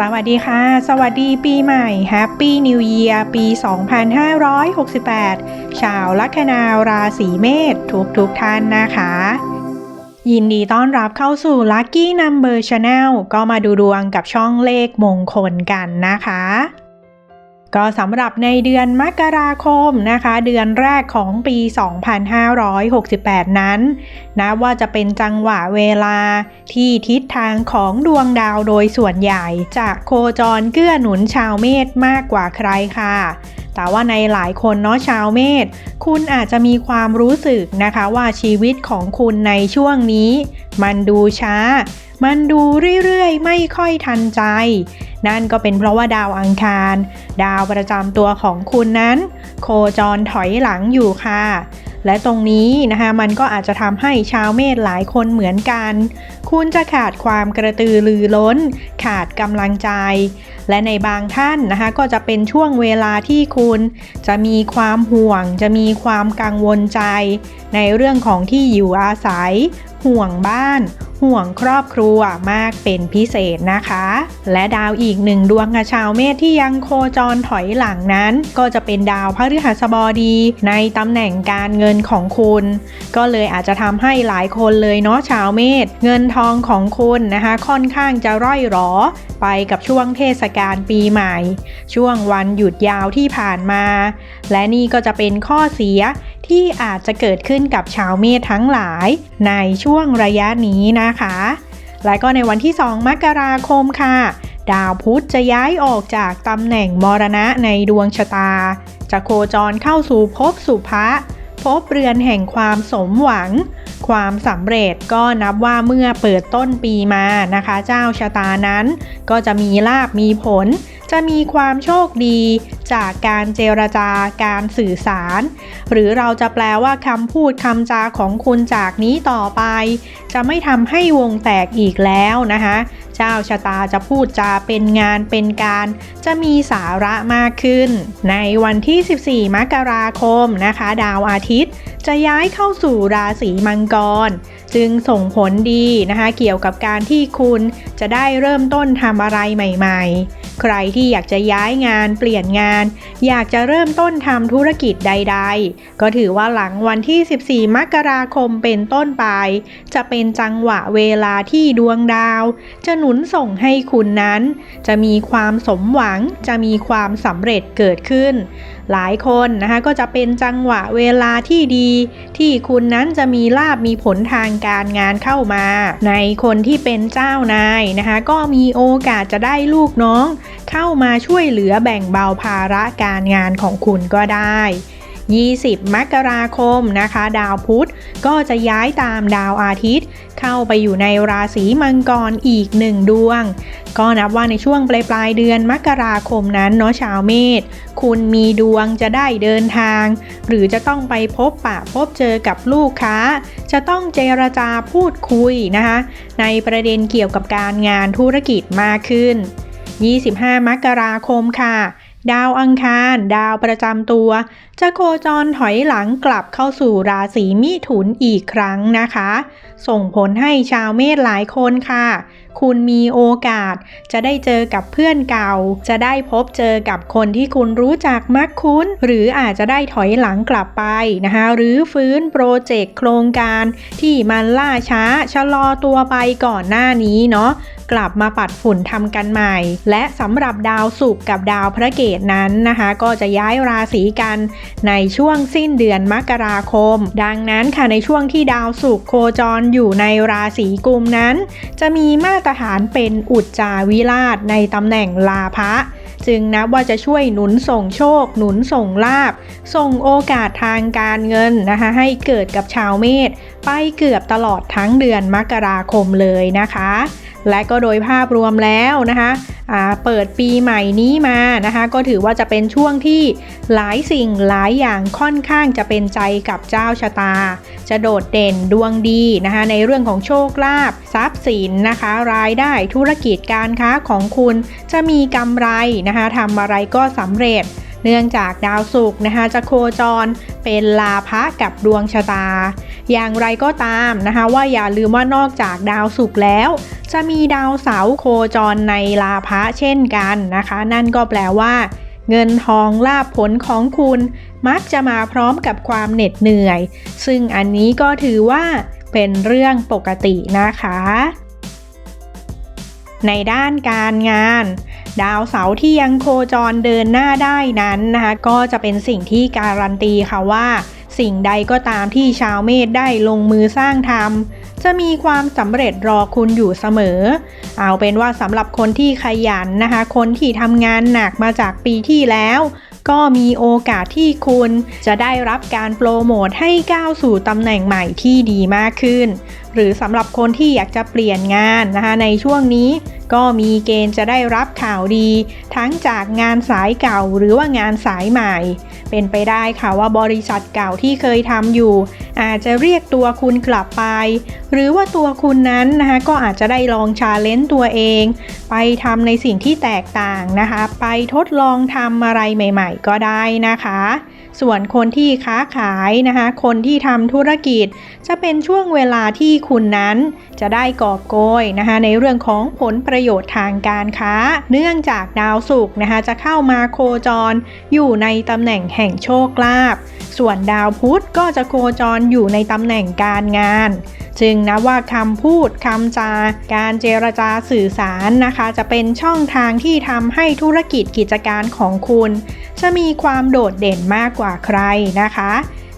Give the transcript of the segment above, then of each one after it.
สวัสดีค่ะ สวัสดีปีใหม่ Happy New Year ปี 2568 ชาวลัคนาราศีเมษทุกทุกท่านนะคะ ยินดีต้อนรับเข้าสู่ Lucky Number Channel ก็มาดูดวงกับช่องเลขมงคลกันนะคะ ก็สำหรับในเดือนมกราคมนะคะ เดือนแรกของปี 2568 นั้นนะว่าจะเป็นจังหวะเวลาที่ทิศทางของดวงดาวโดยส่วนใหญ่จะโคจรเกื้อหนุนชาวเมษมากกว่าใครค่ะ แต่ว่าในหลายคนเนาะชาวเมษคุณอาจจะมีความรู้สึกนะคะว่าชีวิตของคุณในช่วงนี้ มันดูช้า มันดูเรื่อยๆ ไม่ค่อยทันใจ นั่นก็เป็นเพราะว่าดาวอังคาร ดาวประจำตัวของคุณนั้น โคจรถอยหลังอยู่ค่ะ และตรงนี้นะคะมันก็อาจจะทำให้ชาวเมษหลายคนเหมือนกัน คุณจะขาดความกระตือรือร้น ขาดกำลังใจ และในบางท่านนะคะก็จะเป็นช่วงเวลาที่คุณจะมีความห่วง จะมีความกังวลใจ ในเรื่องของที่อยู่อาศัย ห่วงบ้าน ห่วงครอบครัวมากเป็นพิเศษนะคะ และดาวอีกหนึ่งดวงกับชาวเมษที่ยังโคจรถอยหลังนั้น ก็จะเป็นดาวพฤหัสบดีในตำแหน่งการเงินของคุณ ก็เลยอาจจะทำให้หลายคนเลยเนาะชาวเมษเงินทองของคุณนะคะ ค่อนข้างจะร่อยหรอ ไปกับช่วงเทศกาลปีใหม่ ช่วงวันหยุดยาวที่ผ่านมา และนี่ก็จะเป็นข้อเสีย ที่อาจจะเกิดขึ้นกับชาวเมษทั้งหลายในช่วงระยะนี้นะคะ และก็ในวันที่ 2 มกราคมค่ะ ดาวพุธจะย้ายออกจากตำแหน่งมรณะในดวงชะตา จะโคจรเข้าสู่ภพสุภะภพเรือนแห่งความสมหวัง ความสำเร็จก็นับว่าเมื่อเปิดต้นปีมานะคะ เจ้าชะตานั้น ก็จะมีลาบมีผล จะมีความโชคดีจากการเจรจาการสื่อสาร หรือเราจะแปลว่าคำพูดคำจาของคุณจากนี้ต่อไป จะไม่ทำให้วงแตกอีกแล้วนะคะเจ้าชะตาจะพูดจาเป็นงานเป็นการ จะมีสาระมากขึ้น ในวันที่ 14 มกราคมนะคะ ดาวอาทิตย์ จะย้ายเข้าสู่ราศีมังกร จึงส่งผลดีนะคะ เกี่ยวกับการที่คุณจะได้เริ่มต้นทำอะไรใหม่ ๆ ใครที่อยากจะย้ายงาน เปลี่ยนงาน อยากจะเริ่มต้นทำธุรกิจใด ๆ ก็ถือว่าหลังวันที่ 14 มกราคมเป็นต้นไป จะเป็นจังหวะเวลาที่ดวงดาว จะหนุนส่งให้คุณนั้น จะมีความสมหวังจะมีความสำเร็จเกิดขึ้น หลายคนนะคะก็จะเป็นจังหวะเวลาที่ดี ที่คุณนั้นจะมีลาบมีผลทางการงานเข้ามา ในคนที่เป็นเจ้านายนะคะก็มีโอกาสจะได้ลูกน้อง เข้ามาช่วยเหลือแบ่งเบาภาระการงานของคุณก็ได้ 20 มกราคมนะคะ ดาวพุธก็จะย้ายตามดาวอาทิตย์ เข้าไปอยู่ในราศีมังกรอีกหนึ่งดวง ก็นับว่าในช่วงปลายปลายๆเดือนมกราคมนั้นเนาะชาวเมษคุณมีดวงจะได้เดินทาง หรือจะต้องไปพบปะพบเจอกับลูกค้า จะต้องเจรจาพูดคุยนะคะ ในประเด็นเกี่ยวกับการงานธุรกิจมากขึ้น 25 มกราคมค่ะ ดาวอังคาร ดาวประจำตัว จะโคจรถอยหลังกลับเข้าสู่ราศีมิถุนอีกครั้งนะคะ ส่งผลให้ชาวเมษหลายคนค่ะ คุณมีโอกาส จะได้เจอกับเพื่อนเก่า จะได้พบเจอกับคนที่คุณรู้จักมักคุ้น หรืออาจจะได้ถอยหลังกลับไปนะคะหรือฟื้นโปรเจกต์โครงการที่มันล่าช้าชะลอตัวไปก่อนหน้านี้เนาะ กลับมาปัดฝุ่นทำกันใหม่ และสำหรับดาวศุกร์กับดาวพระเกตนั้นนะคะ ก็จะย้ายราศีกันในช่วงสิ้นเดือนมกราคม ดังนั้นค่ะในช่วงที่ดาวศุกร์โคจรอยู่ในราศีกุมนั้น จะมีมาตรฐานเป็นอุจจาวิราชในตำแหน่งลาภะจึงนับว่าจะช่วยหนุนส่งโชค หนุนส่งลาบ ส่งโอกาสทางการเงินนะคะให้เกิดกับชาวเมษไปเกือบตลอดทั้งเดือนมกราคมเลยนะคะ และก็โดยภาพรวมแล้วนะคะเปิดปีใหม่นี้มานะคะ ก็ถือว่าจะเป็นช่วงที่หลายสิ่งหลายอย่างค่อนข้างจะเป็นใจกับเจ้าชะตา จะโดดเด่นดวงดีนะคะ ในเรื่องของโชคลาภทรัพย์สินนะคะ รายได้ธุรกิจการค้าของคุณจะมีกำไรนะคะทำอะไรก็สำเร็จ เนื่องจากดาวศุกร์นะคะจะโคจรเป็นลาภะกับดวงชะตา อย่างไรก็ตามนะคะว่าอย่าลืมว่านอกจากดาวศุกร์แล้ว จะมีดาวเสาร์โคจรในลาภะเช่นกันนะคะ นั่นก็แปลว่า เงินทองลาภผลของคุณมักจะมาพร้อมกับความเหน็ดเหนื่อย ซึ่งอันนี้ก็ถือว่าเป็นเรื่องปกตินะคะ ในด้านการงาน ดาวเสาร์ที่ยังโคจรเดินหน้าได้นั้นนะคะก็จะเป็นสิ่งที่การันตีค่ะว่า สิ่งใดก็ตามที่ชาวเมษได้ลงมือสร้างทำจะมีความสำเร็จรอคุณอยู่เสมอ เอาเป็นว่าสำหรับคนที่ขยันนะคะ คนที่ทำงานหนักมาจากปีที่แล้วก็มีโอกาสที่คุณจะได้รับการโปรโมทให้ก้าวสู่ตำแหน่งใหม่ที่ดีมากขึ้น หรือสำหรับคนที่อยากจะเปลี่ยนงานนะคะในช่วงนี้ก็มีเกณฑ์จะได้รับข่าวดี ทั้งจากงานสายเก่าหรือว่างานสายใหม่ เป็นไปได้ค่ะว่าบริษัทเก่าที่เคยทำอยู่ อาจจะเรียกตัวคุณกลับไป หรือว่าตัวคุณนั้นนะคะก็อาจจะได้ลองชาเลนจ์ตัวเอง ไปทำในสิ่งที่แตกต่างนะคะ ไปทดลองทำอะไรใหม่ ๆ ก็ได้นะคะ ส่วนคนที่ค้าขายนะคะ คนที่ทำธุรกิจ จะเป็นช่วงเวลาที่คุณนั้นจะได้กอบโกยนะคะในเรื่องของผลประโยชน์ทางการค้า เนื่องจากดาวศุกร์นะคะจะเข้ามาโคจร อยู่ในตำแหน่งแห่งโชคลาภส่วนดาวพุธก็จะโคจรอยู่ในตำแหน่งการงาน จึงนะว่าคำพูดคำจาการเจรจาสื่อสารนะคะ จะเป็นช่องทางที่ทำให้ธุรกิจกิจการของคุณ จะมีความโดดเด่นมากกว่าว่าใครนะคะ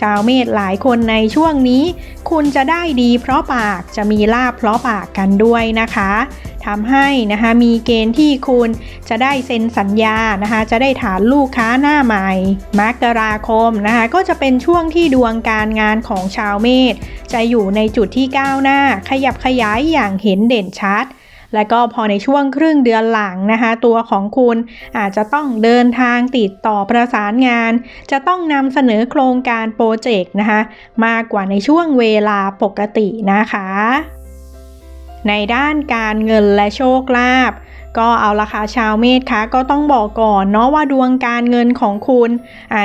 ชาวเมษหลายคนในช่วงนี้ คุณจะได้ดีเพราะปากจะมีลาบเพราะปากกันด้วยนะคะทำให้นะคะมีเกณฑ์ที่คุณจะได้เซ็นสัญญานะคะจะได้ฐานลูกค้าหน้าใหม่มกราคมนะคะก็จะเป็นช่วงที่ดวงการงานของชาวเมษจะอยู่ในจุดที่ก้าวหน้า ขยับขยายอย่างเห็นเด่นชัด และก็พอในช่วงครึ่งเดือนหลังนะคะ ตัวของคุณอาจจะต้องเดินทางติดต่อประสานงาน จะต้องนำเสนอโครงการโปรเจกต์นะคะ มากกว่าในช่วงเวลาปกตินะคะในด้านการเงินและโชคลาภ ก็เอาละค่ะชาวเมษคะก็ต้องบอกก่อนเนาะว่าดวงการเงินของคุณ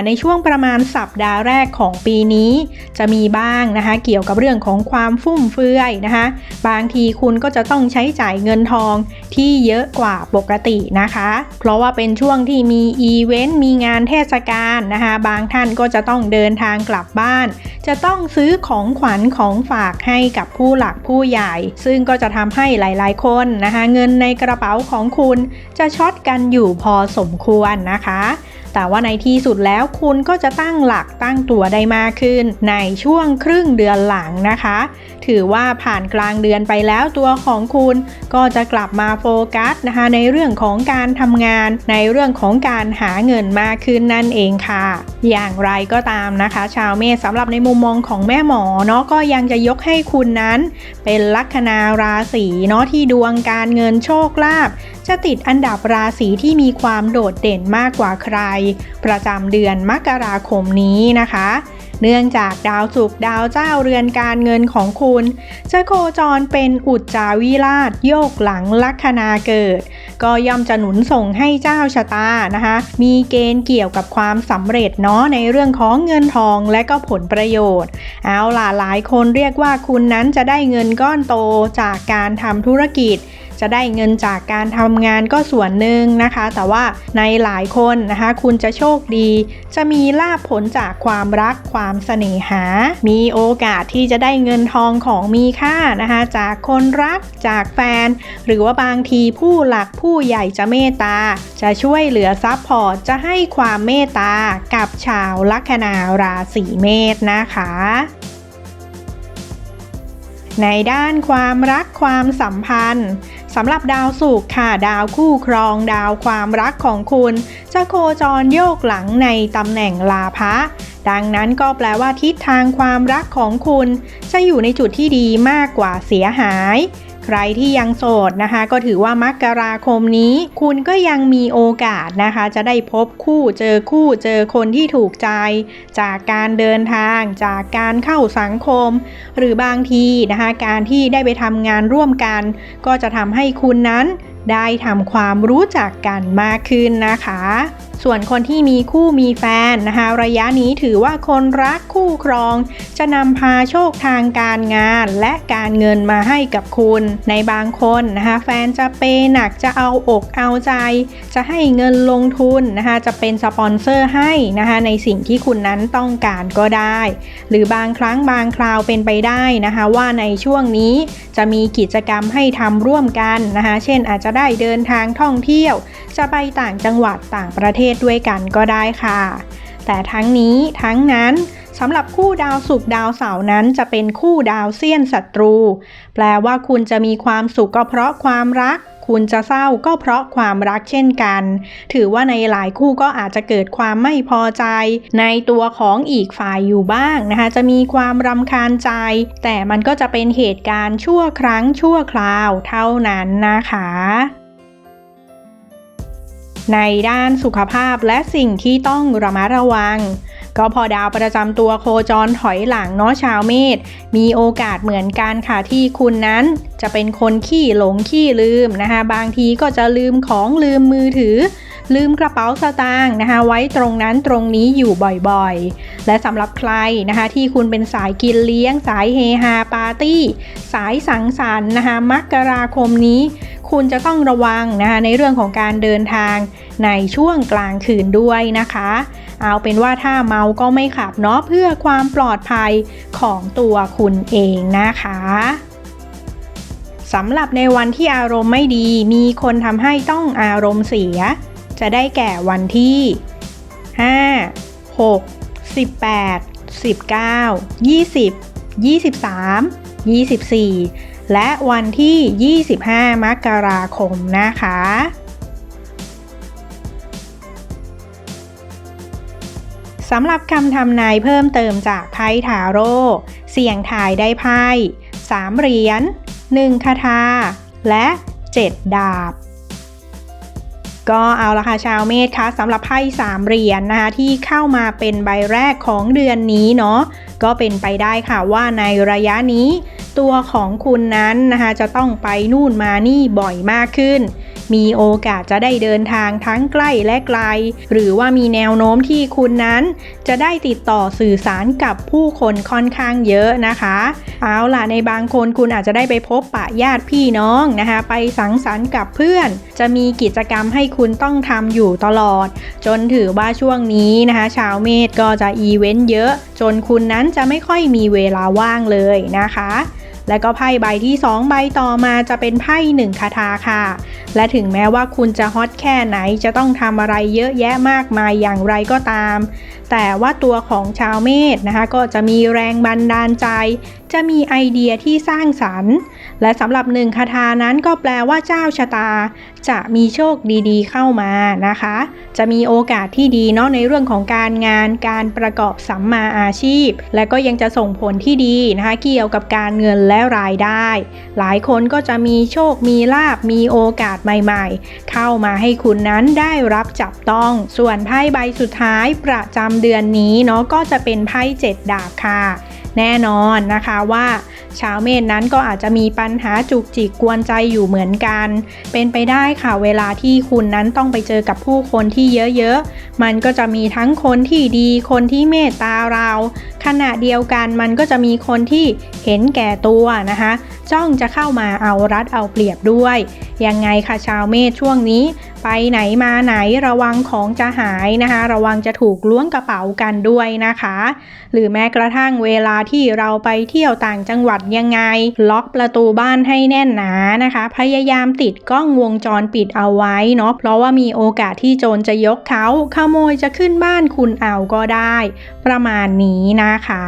ในช่วงประมาณสัปดาห์แรกของปีนี้ จะมีบ้างนะคะเกี่ยวกับเรื่องของความฟุ่มเฟือยนะคะบางทีคุณก็จะต้องใช้จ่ายเงินทองที่เยอะกว่าปกตินะคะ เพราะว่าเป็นช่วงที่มีอีเวนต์มีงานเทศกาลนะคะบางท่านก็จะต้องเดินทางกลับบ้าน จะต้องซื้อของขวัญของฝากให้กับผู้หลักผู้ใหญ่ ซึ่งก็จะทำให้หลาย ๆ คนนะคะเงินในกระเป๋าของสองคุณจะช็อตกันอยู่พอสมควรนะคะ แต่ว่าในที่สุดแล้วคุณก็จะตั้งหลักตั้งตัวได้มากขึ้น ในช่วงครึ่งเดือนหลังนะคะ ถือว่าผ่านกลางเดือนไปแล้วตัวของคุณก็จะกลับมาโฟกัสนะคะในเรื่องของการทำงาน ในเรื่องของการหาเงินมากขึ้นนั่นเองค่ะ อย่างไรก็ตามนะคะ ชาวเมษสำหรับในมุมมองของแม่หมอเนาะก็ยังจะยกให้คุณนั้น เป็นลัคนาราศีเนาะที่ดวงการเงินโชคลาภ จะติดอันดับราศีที่มีความโดดเด่นมากกว่าใคร ประจำเดือนมกราคมนี้นะคะ เนื่องจากดาวศุกร์ดาวเจ้าเรือนการเงินของคุณ จะโคจรเป็นอุจจาวิราชโยกหลังลัคนาเกิด ก็ย่อมจะหนุนส่งให้เจ้าชะตานะคะ มีเกณฑ์เกี่ยวกับความสำเร็จเนาะในเรื่องของเงินทองและก็ผลประโยชน์ เอาล่ะหลายคนเรียกว่าคุณนั้นจะได้เงินก้อนโตจากการทำธุรกิจ จะได้เงินจากการทำงานก็ส่วนหนึ่งนะคะ แต่ว่าในหลายคนนะคะ คุณจะโชคดี จะมีลาภผลจากความรักความเสน่หา มีโอกาสที่จะได้เงินทองของมีค่านะคะ จากคนรักจากแฟน หรือว่าบางทีผู้หลักผู้ใหญ่จะเมตตา จะช่วยเหลือซัพพอร์ตจะให้ความเมตตากับชาวลัคนาราศีเมษนะคะในด้านความรักความสัมพันธ์ สำหรับดาวศุกร์ค่ะดาวคู่ครองดาวความรักของคุณ จะโคจรโยกหลังในตำแหน่งลาภะดังนั้นก็แปลว่าทิศทางความรักของคุณ จะอยู่ในจุดที่ดีมากกว่าเสียหาย ใครที่ยังโสดนะคะ ก็ถือว่ามกราคมนี้ คุณก็ยังมีโอกาสนะคะ จะได้พบคู่เจอคู่เจอคนที่ถูกใจ จากการเดินทางจากการเข้าสังคม หรือบางทีนะคะ การที่ได้ไปทำงานร่วมกัน ก็จะทำให้คุณนั้น ได้ทำความรู้จักกันมากขึ้นนะคะ ส่วนคนที่มีคู่มีแฟนนะคะ ระยะนี้ถือว่าคนรักคู่ครอง จะนำพาโชคทางการงานและการเงินมาให้กับคุณ ในบางคนนะคะ แฟนจะเปยหนักจะเอาอกเอาใจ จะให้เงินลงทุนนะคะ จะเป็นสปอนเซอร์ให้นะคะ ในสิ่งที่คุณนั้นต้องการก็ได้ หรือบางครั้งบางคราวเป็นไปได้นะคะ ว่าในช่วงนี้จะมีกิจกรรมให้ทำร่วมกันนะคะ เช่นอาจจะได้เดินทางท่องเที่ยว จะไปต่างจังหวัดต่างประเทศด้วยกันก็ได้ค่ะ แต่ทั้งนี้ทั้งนั้น สำหรับคู่ดาวศุกดาวเสาร์นั้นจะเป็นคู่ดาวเซียนศัตรู แปลว่าคุณจะมีความสุขก็เพราะความรัก คุณจะเศร้าก็เพราะความรักเช่นกัน ถือว่าในหลายคู่ก็อาจจะเกิดความไม่พอใจ ในตัวของอีกฝ่ายอยู่บ้างนะคะ จะมีความรำคาญใจ แต่มันก็จะเป็นเหตุการณ์ชั่วครั้งชั่วคราวเท่านั้นนะคะในด้านสุขภาพและสิ่งที่ต้องระมัดระวัง ก็พอดาวประจำตัวโคจรถอยหลังเนาะชาวเมษมีโอกาสเหมือนกันค่ะที่คุณนั้นจะเป็นคนขี้หลงขี้ลืมนะคะบางทีก็จะลืมของลืมมือถือ ลืมกระเป๋าสตางค์นะคะไว้ตรงนั้นตรงนี้อยู่บ่อยๆ และสำหรับใครนะคะที่คุณเป็นสายกินเลี้ยง สายเฮฮาปาร์ตี้ สายสังสรรค์นะคะมกราคมนี้คุณจะต้องระวังนะคะในเรื่องของการเดินทางในช่วงกลางคืนด้วยนะคะ เอาเป็นว่าถ้าเมาก็ไม่ขับเนาะเพื่อความปลอดภัยของตัวคุณเองนะคะสำหรับในวันที่อารมณ์ไม่ดี มีคนทำให้ต้องอารมณ์เสีย จะได้แก่วันที่ 5 6 18 19 20 23 24 และวันที่ 25 มกราคมนะคะ สำหรับคำทำนายเพิ่มเติมจากไพ่ทาโร่เสี่ยงทายได้ไพ่3เหรียญ1คาถาและ7ดาบ ก็เอาละค่ะชาวเมษคะสำหรับไพ่สามเหรียญนะคะที่เข้ามาเป็นใบแรกของเดือนนี้เนาะก็เป็นไปได้ค่ะว่าในระยะนี้ ตัวของคุณนั้นนะคะจะต้องไปนู่นมานี่บ่อยมากขึ้น มีโอกาสจะได้เดินทางทั้งใกล้และไกล หรือว่ามีแนวโน้มที่คุณนั้น จะได้ติดต่อสื่อสารกับผู้คนค่อนข้างเยอะนะคะ เอาล่ะในบางคนคุณอาจจะได้ไปพบปะญาติพี่น้องนะคะ ไปสังสรรค์กับเพื่อน จะมีกิจกรรมให้คุณต้องทำอยู่ตลอด จนถือว่าช่วงนี้นะคะ ชาวเมษก็จะอีเวนต์เยอะ จนคุณนั้นจะไม่ค่อยมีเวลาว่างเลยนะคะ และก็ไพ่ใบที่ 2 ใบต่อมาจะเป็นไพ่หนึ่งคาถาค่ะ และถึงแม้ว่าคุณจะฮอตแค่ไหนจะต้องทำอะไรเยอะแยะมากมายอย่างไรก็ตาม แต่ว่าตัวของชาวเมษนะคะ ก็จะมีแรงบันดาลใจจะมีไอเดียที่สร้างสรรค์ และสำหรับหนึ่งคาถานั้นก็แปลว่าเจ้าชะตา จะมีโชคดีๆ เข้ามานะคะ จะมีโอกาสที่ดีเนาะในเรื่องของการงานการประกอบสัมมาอาชีพ และก็ยังจะส่งผลที่ดีนะคะ เกี่ยวกับการเงินและรายได้ หลายคนก็จะมีโชคมีลาบมีโอกาสใหม่ ๆ เข้ามาให้คุณนั้นได้รับจับต้อง ส่วนไพ่ใบสุดท้ายประจำเดือนนี้เนาะก็จะเป็นไพ่เจ็ดดาบค่ะ แน่นอนนะคะว่าชาวเมษนั้นก็อาจจะมีปัญหาจุกจิกกวนใจอยู่เหมือนกัน เป็นไปได้ค่ะเวลาที่คุณนั้นต้องไปเจอกับผู้คนที่เยอะๆ มันก็จะมีทั้งคนที่ดีคนที่เมตตาเรา ขณะเดียวกันมันก็จะมีคนที่เห็นแก่ตัวนะคะจ้องจะเข้ามาเอารัดเอาเปรียบด้วย ยังไงค่ะชาวเมษช่วงนี้ ไปไหนมาไหนระวังของจะหายนะคะ ระวังจะถูกล้วงกระเป๋ากันด้วยนะคะ หรือแม้กระทั่งเวลาที่เราไปเที่ยวต่างจังหวัดยังไง ล็อกประตูบ้านให้แน่นหนานะคะ พยายามติดกล้องวงจรปิดเอาไว้เนาะเพราะว่ามีโอกาสที่โจรจะยกเขาขโมยจะขึ้นบ้านคุณเอาก็ได้ ประมาณนี้นะคะ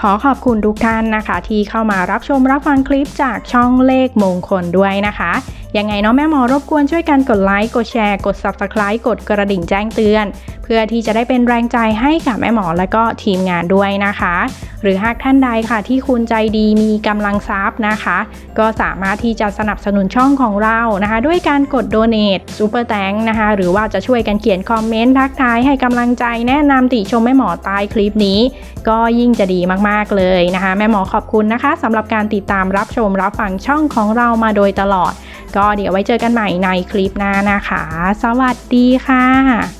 ขอขอบคุณทุกท่านนะคะ ที่เข้ามารับชมรับฟังคลิปจากช่องเลขมงคลด้วยนะคะ ยังไงเนาะแม่หมอรบกวนช่วยกันกดไลค์กดแชร์กด Subscribe กดกระดิ่งแจ้งเตือน เพื่อที่จะได้เป็นแรงใจให้กับแม่หมอและก็ทีมงานด้วยนะคะ หรือหากท่านใดค่ะที่คุณใจดีมีกำลังทรัพย์นะคะ ก็สามารถที่จะสนับสนุนช่องของเรานะคะ ด้วยการกด donate ซูเปอร์แตงนะคะหรือว่าจะช่วยกันเขียนคอมเมนต์ทักทายให้กำลังใจแนะนำติชมแม่หมอใต้คลิปนี้ ก็ยิ่งจะดีมากๆเลยนะคะ แม่หมอขอบคุณนะคะสำหรับการติดตามรับชมรับฟังช่องของเรามาโดยตลอด ก็เดี๋ยวไว้เจอกันใหม่ในคลิปหน้านะคะ สวัสดีค่ะ